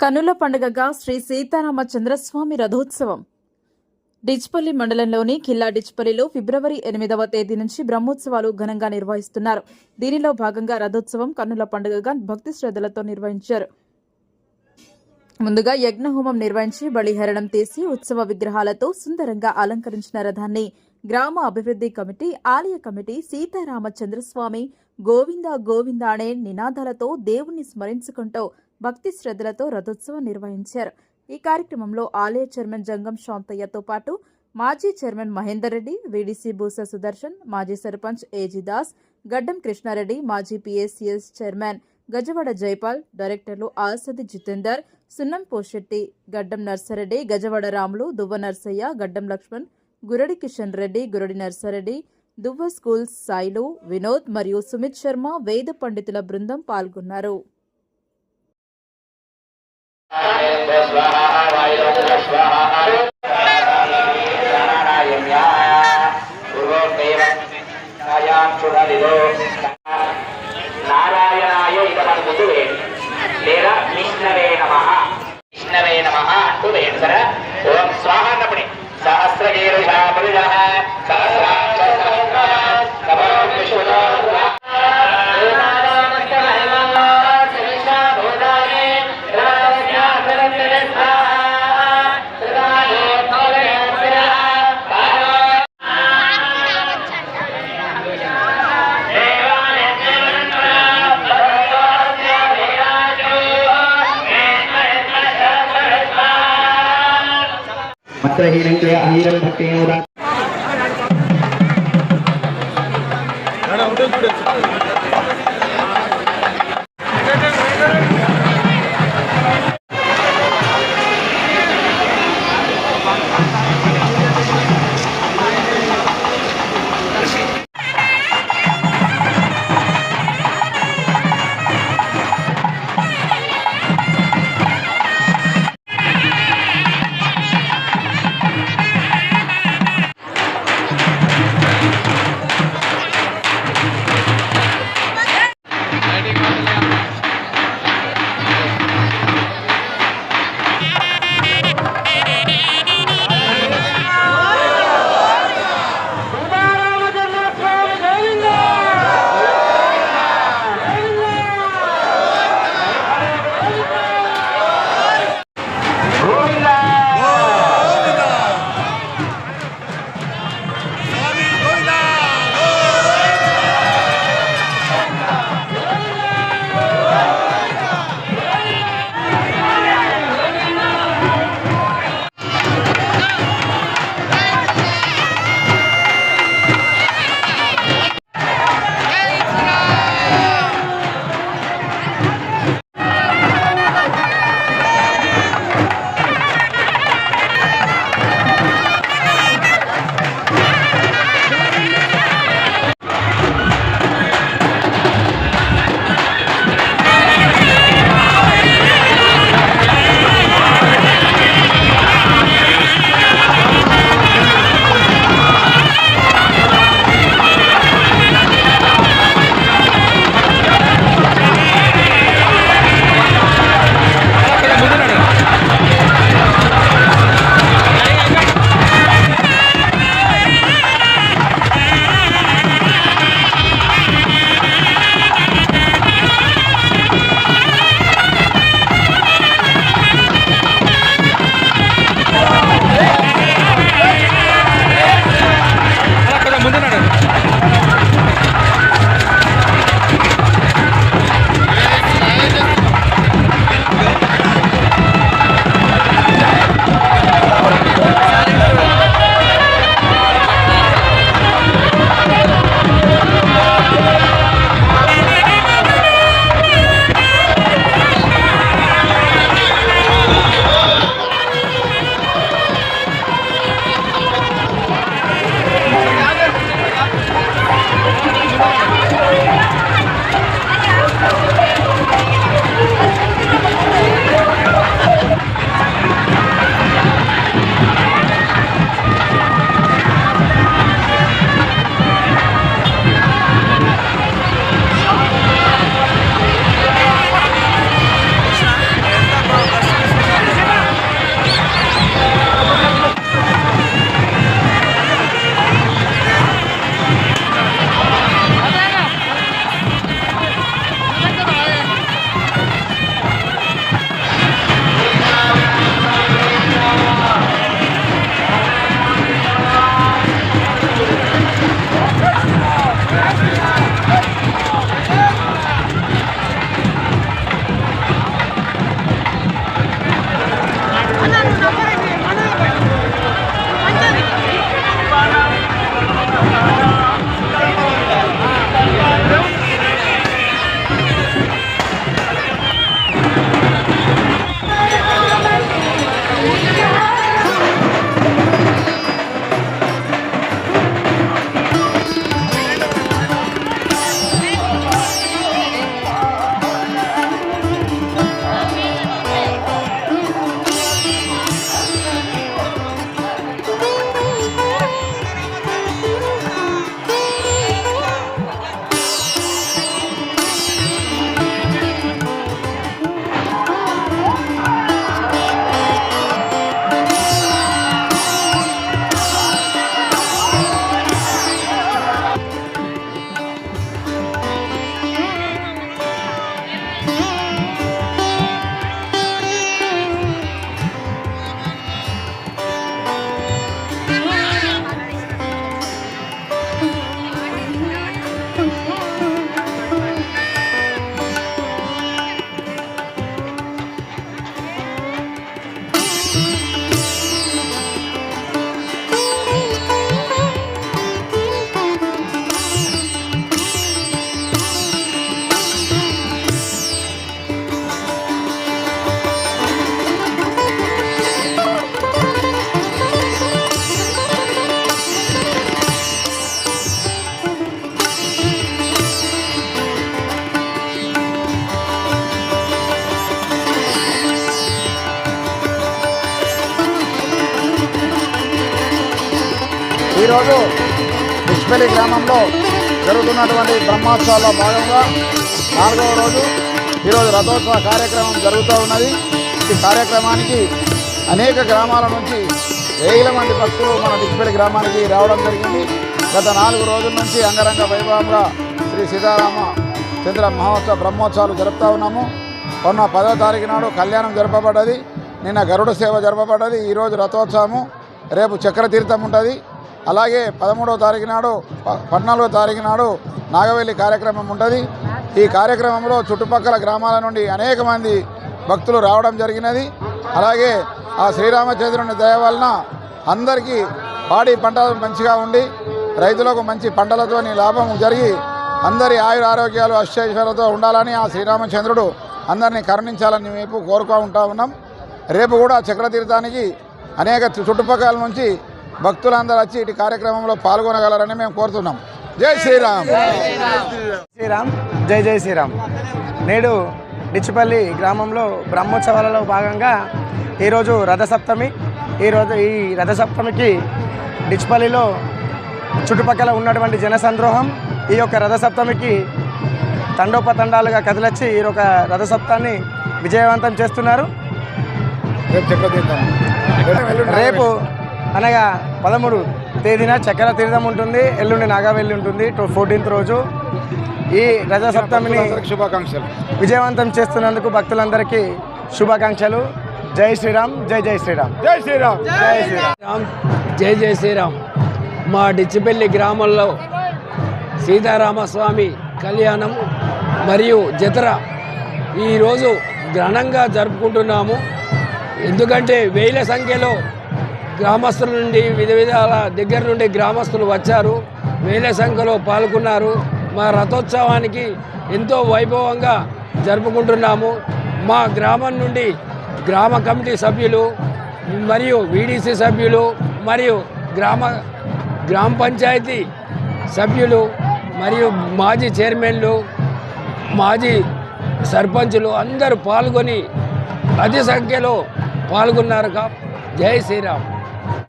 కన్నుల పండుగగా శ్రీ సీతారామ చంద్రస్వామి రథోత్సవం. డిచ్పల్లి మండలంలోని కిల్లా డిచ్పల్లిలో ఫిబ్రవరి ఎనిమిదవ తేదీ నుంచి బ్రహ్మోత్సవాలు ఘనంగా నిర్వహిస్తున్నారు. దీనిలో భాగంగా రథోత్సవం కన్నుల పండుగగా భక్తి శ్రద్ధలతో నిర్వహించారు. ముందుగా యజ్ఞహోమం నిర్వహించి బలిహరణం తీసి ఉత్సవ విగ్రహాలతో సుందరంగా అలంకరించిన రథాన్ని గ్రామ అభివృద్ధి కమిటీ ఆలయ కమిటీ సీతారామ చంద్రస్వామి గోవింద గోవింద అనే నినాదాలతో దేవుణ్ణి స్మరించుకుంటూ భక్తి శ్రద్ధలతో రథోత్సవం నిర్వహించారు. ఈ కార్యక్రమంలో ఆలయ చైర్మన్ జంగం శాంతయ్యతో పాటు మాజీ చైర్మన్ మహేందర్ రెడ్డి వీడీసీ బూస సుదర్శన్ మాజీ సర్పంచ్ ఏజీ దాస్ గడ్డం కృష్ణారెడ్డి మాజీ పిఎస్సిఎస్ చైర్మన్ గజవాడ జైపాల్ డైరెక్టర్లు ఆసది జితేందర్ సున్నం పోషెట్టి గడ్డం నర్సారెడ్డి గజవాడ రాములు దువ్వ నర్సయ్య గడ్డం లక్ష్మణ్ గురడి కిషన్ రెడ్డి గురడి నర్సారెడ్డి దువ్వ స్కూల్ సాయిలు వినోద్ మరియు సుమిత్ శర్మ వేద పండితుల బృందం పాల్గొన్నారు. నారాయణాయ மற்ற இனங்கள் ஆயிரம் பட்டையோட ఈరోజు బిష్పల్లి గ్రామంలో జరుగుతున్నటువంటి బ్రహ్మోత్సవాల్లో భాగంగా నాలుగవ రోజు ఈరోజు రథోత్సవ కార్యక్రమం జరుగుతూ ఉన్నది. ఈ కార్యక్రమానికి అనేక గ్రామాల నుంచి వేల మంది భక్తులు మన బిష్పల్లి గ్రామానికి రావడం జరిగింది. గత నాలుగు రోజుల నుంచి అంగరంగ వైభవంగా శ్రీ సీతారామ చంద్ర మహోత్సవ బ్రహ్మోత్సవాలు జరుపుతూ ఉన్నాము. మొన్న పదో తారీఖు నాడు కళ్యాణం జరపబడ్డది. నిన్న గరుడ సేవ జరపబడ్డది. ఈరోజు రథోత్సవము. రేపు చక్రతీర్థం ఉంటుంది. అలాగే పదమూడవ తారీఖు నాడు పద్నాలుగో తారీఖు నాడు నాగవెల్లి కార్యక్రమం ఉంటుంది. ఈ కార్యక్రమంలో చుట్టుపక్కల గ్రామాల నుండి అనేక మంది భక్తులు రావడం జరిగినది. అలాగే ఆ శ్రీరామచంద్రుని దయ వలన అందరికీ పాడి పంటలు మంచిగా ఉండి రైతులకు మంచి పంటలతోని లాభం జరిగి అందరి ఆయుర ఆరోగ్యాలు అష్టైశ్వర్యాలతో ఉండాలని ఆ శ్రీరామచంద్రుడు అందరినీ కరుణించాలని మేము కోరుకుంటా ఉన్నాం. రేపు కూడా చక్రతీర్థానికి అనేక చుట్టుపక్కల నుంచి భక్తులందరూ వచ్చి ఇటు కార్యక్రమంలో పాల్గొనగలరని మేము కోరుతున్నాం. జై శ్రీరామ్. శ్రీరామ్. జై జై శ్రీరామ్. నేడు డిచ్చిపల్లి గ్రామంలో బ్రహ్మోత్సవాలలో భాగంగా ఈరోజు రథసప్తమి. ఈరోజు ఈ రథసప్తమికి డిచ్చిపల్లిలో చుట్టుపక్కల ఉన్నటువంటి జనసంద్రోహం ఈ యొక్క రథసప్తమికి తండోపతండాలుగా కదిలొచ్చి ఈ యొక్క రథసప్తాన్ని విజయవంతం చేస్తున్నారు. రేపు అనగా పదమూడు తేదీన చక్ర తీర్థం ఉంటుంది ఎల్లుండి నాగావెల్లి ఉంటుంది ఫోర్టీన్త్ రోజు. ఈ భక్తులందరికీ శుభాకాంక్షలు. విజయవంతం చేస్తున్నందుకు భక్తులందరికీ శుభాకాంక్షలు. జై శ్రీరామ్ జై జై శ్రీరామ్. జై శ్రీరామ్. జై శ్రీరామ్. రామ్ జై జై శ్రీరామ్. మా డిచ్చిపల్లి గ్రామంలో సీతారామస్వామి కళ్యాణం మరియు జతర ఈరోజు ఘనంగా జరుపుకుంటున్నాము. ఎందుకంటే వేల సంఖ్యలో గ్రామస్తుల నుండి వివిధ విధాల దగ్గర నుండి గ్రామస్తులు వచ్చారు. వేల సంఖ్యలో పాల్గొన్నారు. మా రథోత్సవానికి ఎంతో వైభవంగా జరుపుకుంటున్నాము. మా గ్రామం నుండి గ్రామ కమిటీ సభ్యులు మరియు వీడీసీ సభ్యులు మరియు గ్రామ గ్రామ పంచాయతీ సభ్యులు మరియు మాజీ చైర్మన్లు మాజీ సర్పంచులు అందరూ పాల్గొని అతి సంఖ్యలో పాల్గొన్నారు. కా జై శ్రీరామ్.